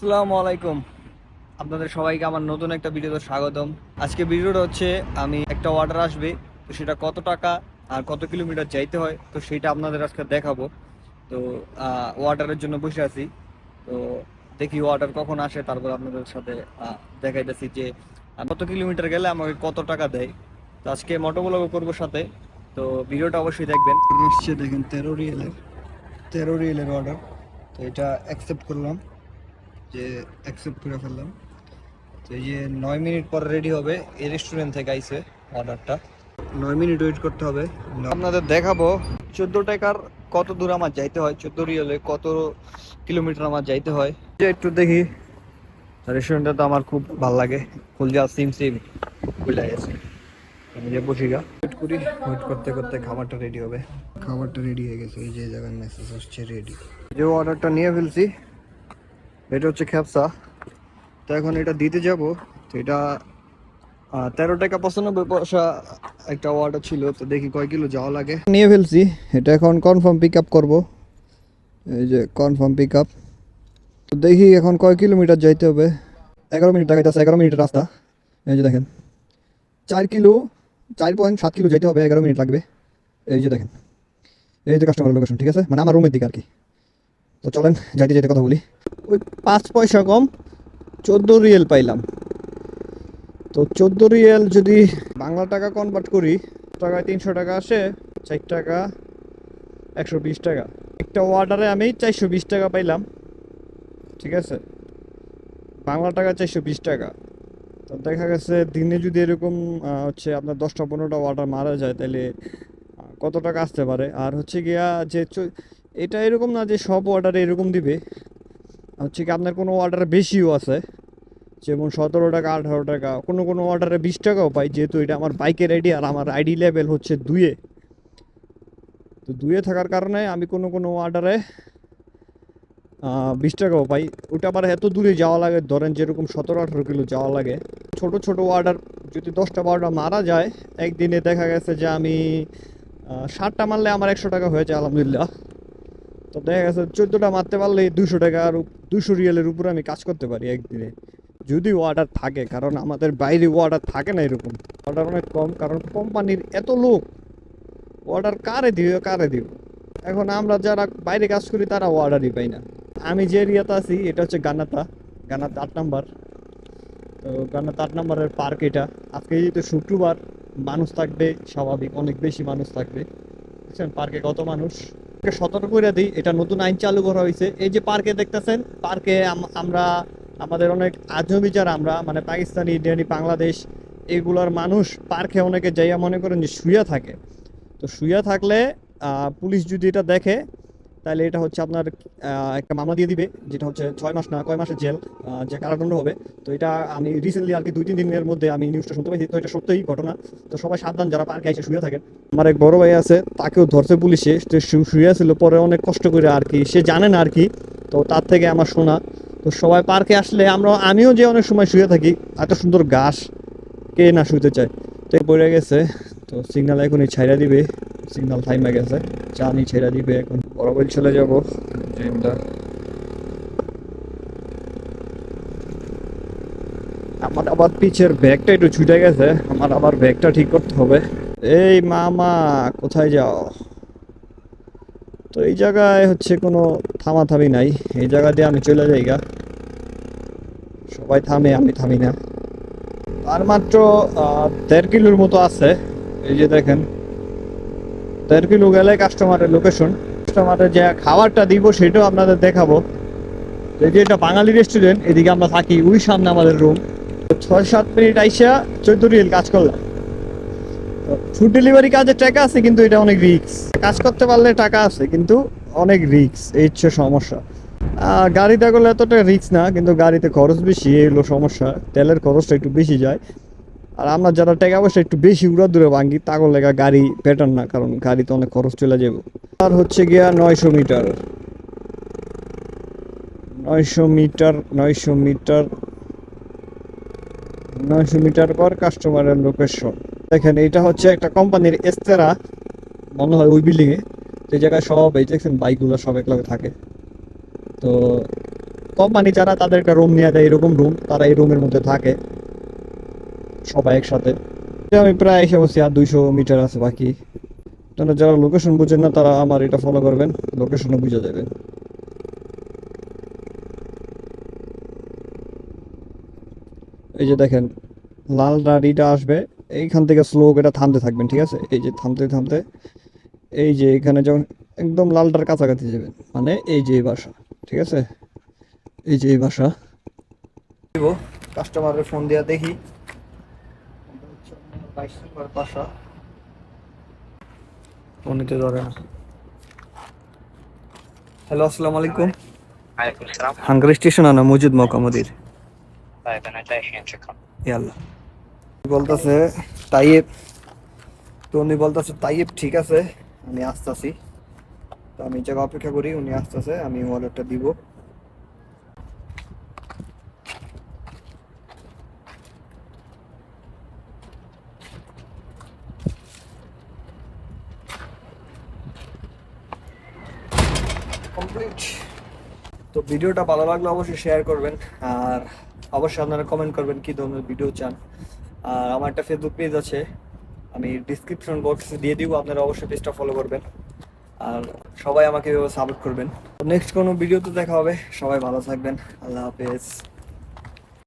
আসসালামু আলাইকুম। আপনাদের সবাইকে আমার নতুন একটা ভিডিওতে স্বাগতম। আজকে ভিডিওটা হচ্ছে, আমি একটা অর্ডার আসবে, তো সেটা কত টাকা আর কত কিলোমিটার যাইতে হয়, তো সেটা আপনাদের আজকে দেখাবো। তো অর্ডারের জন্য বসে আছি। তো দেখি অর্ডার কখন আসে, তারপর আপনাদের সাথে দেখাইতেছি যে কত কিলোমিটার গেলে আমাকে কত টাকা দেয়। তো আজকে মোটোবলগ করব সাথে। তো ভিডিওটা অবশ্যই দেখবেন। আসছে দেখেন, তেরো রিয়েলের তেরো রিয়েলের অর্ডার তো এটা অ্যাকসেপ্ট করলাম। যে অ্যাকসেপ্ট করে ফেললাম। তো এই যে নয় মিনিট পর রেডি হবে, এই রেস্টুরেন্ট থেকে আইছে অর্ডারটা নয় মিনিট ওয়েট করতে হবে। আপনাদের দেখাবো, চোদ্দ টাকার কত দূর আমার যাইতে হয়, চোদ্দ রিয়েলে কত কিলোমিটার আমার যাইতে হয়। যে একটু দেখি রেস্টুরেন্টটা তো আমার খুব ভালো লাগে। ফুলজা সিম সিম খুলে গেছে। আমি যে বসি গা। ওয়েট করি ওয়েট করতে করতে খাবারটা রেডি হবে। খাবারটা রেডি হয়ে গেছে, এই যে জায়গায় মেসেজ আসছে রেডি যে অর্ডারটা নিয়ে ফেলছি এটা হচ্ছে খ্যাপসা তো এখন এটা দিতে যাব। তো এটা তেরো টাকা পঁচানব্বই পয়সা একটা অর্ডার ছিল। তো দেখি কয় কিলো যাওয়া লাগে। নিয়ে ফেলছি। এটা এখন কনফার্ম পিক আপ করব। এই যে কনফার্ম পিক আপ তো দেখি এখন কয় কিলোমিটার যাইতে হবে। এগারো মিনিট দেখাইতেছে, এগারো মিনিটের রাস্তা। এই যে দেখেন। চার কিলো, চার পয়েন্ট সাত কিলো যাইতে হবে, এগারো মিনিট লাগবে। এই যে দেখেন। এই যে কাস্টমার লোকেশন ঠিক আছে? মানে আমার রুমের দিকে আর কি। তো চলেন, যাইতে যাইতে কথা বলি। ওই পাঁচ পয়সা কম, চোদ্দ রিয়েল পাইলাম। তো চোদ্দ রিয়েল যদি বাংলা টাকা কনভার্ট করি, টাকায় তিনশো টাকা আসে, চার টাকা, একশো বিশ টাকা। একটা অর্ডারে আমি চারশো বিশ টাকা পাইলাম, ঠিক আছে? বাংলা টাকা চারশো বিশ টাকা। তো দেখা গেছে দিনে যদি এরকম হচ্ছে আপনার দশটা পনেরোটা অর্ডার মারা যায়, তাহলে কত টাকা আসতে পারে? আর হচ্ছে গিয়া যে এটা এরকম না যে সব অর্ডারে এরকম দিবে। হচ্ছে কি আপনার কোনো অর্ডারে বেশিও আছে। যেমন সতেরো টাকা, আঠারো টাকা, কোনো কোনো অর্ডারে বিশ টাকাও পাই। যেহেতু এটা আমার বাইকের আইডি আর আমার আইডি লেভেল হচ্ছে দুয়ে তো দুয়ে থাকার কারণে আমি কোনো কোনো অর্ডারে বিশ টাকাও পাই। ওটা আবার এত দূরে যাওয়া লাগে, ধরেন যেরকম সতেরো, আঠেরো কিলো যাওয়া লাগে। ছোট ছোট অর্ডার যদি দশটা, বারোটা মারা যায়, একদিনে দেখা গেছে যে আমি ষাটটা মারলে আমার একশো টাকা হয়েছে আলহামদুলিল্লাহ। তো দেখা গেছে চোদ্দোটা মারতে পারলে দুশো টাকার দুশো রিয়েলের উপরে আমি কাজ করতে পারি একদিনে। যদি অর্ডার থাকে, কারণ আমাদের বাইরে অর্ডার থাকে না এরকম। অর্ডার অনেক কম, কারণ কোম্পানির এত লোক। অর্ডার কারে দিও কারে দিও এখন আমরা যারা বাইরে কাজ করি, তারা অর্ডারই পাই না। আমি যে এরিয়াতে আছি, এটা হচ্ছে গানাতা গানাতা আট নাম্বার। তো গানাতা আট নাম্বারের পার্ক এটা। আজকে যেহেতু শুক্রবার, মানুষ থাকবে, স্বাভাবিক, অনেক বেশি মানুষ থাকবে। বুঝছেন? পার্কে কত মানুষ? সতর্ক করে দিই। এটা নতুন আইন চালু করা হয়েছে। এই যে পার্কে দেখতেছেন, পার্কে আম- আমরা, আমাদের অনেক আজমি যারা আমরা মানে পাকিস্তানি, ইন্ডিয়ানি, বাংলাদেশ, এগুলোর মানুষ পার্কে অনেকে যাইয়া মনে করেন যে শুয়ে থাকে। তো শুয়ে থাকলে পুলিশ যদি এটা দেখে তাহলে এটা হচ্ছে আপনার একটা মামলা দিয়ে দিবে, যেটা হচ্ছে ছয় মাস না, কয় মাসের জেল যে কারাদণ্ড হবে। তো এটা আমি রিসেন্টলি আর কি দুই তিন দিনের মধ্যে আমি নিউজটা শুনতে পাইছি, তো এটা সত্যিই ঘটনা। তো সবাই সাবধান, যারা পার্কে এসে শুয়ে থাকেন। আমার এক বড় ভাই আছে, তাকেও ধরছে পুলিশে শুয়ে ছিল পরে অনেক কষ্ট করে আর কি, সে জানে না আর কি, তো তার থেকে আমার শোনা। তো সবাই পার্কে আসলে আমরা, আমিও যে অনেক সময় শুয়ে থাকি, এত সুন্দর ঘাস, কে না শুতে চায়? তো পড়ে গেছে, তো সিগন্যাল এখনই ছাইরা দিবে সিগনাল থাইমা গেছে জানি ছেড়া দিবে এখন। বরাবর চলে যাব। ট্রেনটা আমার আবার পিছের ব্যাগটা একটু ছুটে গেছে। আমার আবার ব্যাগটা ঠিক করতে হবে। এই মামা কোথায় যাও? তো এই জায়গায় হচ্ছে কোনো থামাথামি নাই। এই জায়গা দিয়ে আমি চলে যাই গা। সবাই থামে আমি থামি না। আর মাত্র আহ, দেড় কিলোর মতো আছে। এই যে দেখেন দেড় কিলো গেলে কাস্টমারের লোকেশন কাস্টমারের যে খাবারটা দিব সেটাও আপনাদের দেখাবো। এই যে এটা বাঙালি রেস্টুরেন্ট এদিকে আমরা থাকি, ওই সামনে আমাদের রুম ছয় সাত মিনিট আইসা চোদ্দ রিয়েল কাজ করলাম। ফুড ডেলিভারি কাজে টাকা আছে, কিন্তু এটা অনেক রিক্স কাজ করতে পারলে টাকা আছে, কিন্তু অনেক রিক্স এই হচ্ছে সমস্যা। গাড়িতে করলে এতটা রিক্স না, কিন্তু গাড়িতে খরচ বেশি, এই হলো সমস্যা। তেলের খরচটা একটু বেশি যায়। আর আমরা যারা টাকা পয়সা একটু বেশি উড়া দূরে ভাঙি তাগর লেগা গাড়ি প্যাটার্ন না, কারণ গাড়িতে অনেক খরচ চলে যাবে আর হচ্ছে গিয়া নয়শো মিটার। নয়শো মিটার নয়শো মিটার নয়শো মিটার পর কাস্টমারের লোকেশন দেখেন এটা হচ্ছে একটা কোম্পানির এস্তেরা, মনে হয় ওই বিল্ডিংয়ে যে জায়গায় সব, এই দেখছেন, বাইকগুলো সব একলগে থাকে। তো কোম্পানি যারা তাদের একটা রুম নিয়ে দেয়, এরকম রুম তারা এই রুমের মধ্যে থাকে। সবাই একসাথে। আমি প্রায় এসে বসছি আর দুইশো মিটার আছে বাকি। তাহলে যারা লোকেশন বুঝেন না, তারা আমার এটা ফলো করবেন। লোকেশনও বুঝে যাবেন এই যে দেখেন, লাল গাড়িটা আসবে। এইখান থেকে স্লো এটা থামতে থাকবেন, ঠিক আছে? এই যে থামতে থামতে, এই যে এখানে যখন একদম লালটার কাছাকাছি যাবেন মানে এই যে বাসা, ঠিক আছে? এই যে এই বাসা। কাস্টমারের ফোন দিয়া দেখি। হ্যালো আলাইকুম। হাঙ্গারি স্টেশন আনা তাইয়েব। তো উনি বলতাছে তাইয়েব ঠিক আছে আমি আসতাছি। তো আমি জায়গা অপেক্ষা করি উনি আসতেছে আমি ওয়ালেটটা দিব। কমপ্লিট তো ভিডিওটা ভালো লাগলে অবশ্যই শেয়ার করবেন আর অবশ্যই আপনারা কমেন্ট করবেন কী ধরনের ভিডিও চান। আর আমার একটা ফেসবুক পেজ আছে, আমি ডিসক্রিপশন বক্সে দিয়ে দিব, আপনারা অবশ্যই পেজটা ফলো করবেন। আর সবাই আমাকে সাপোর্ট করবেন। তো নেক্সট কোনো ভিডিওতে দেখা হবে, সবাই ভালো থাকবেন, আল্লাহ হাফেজ।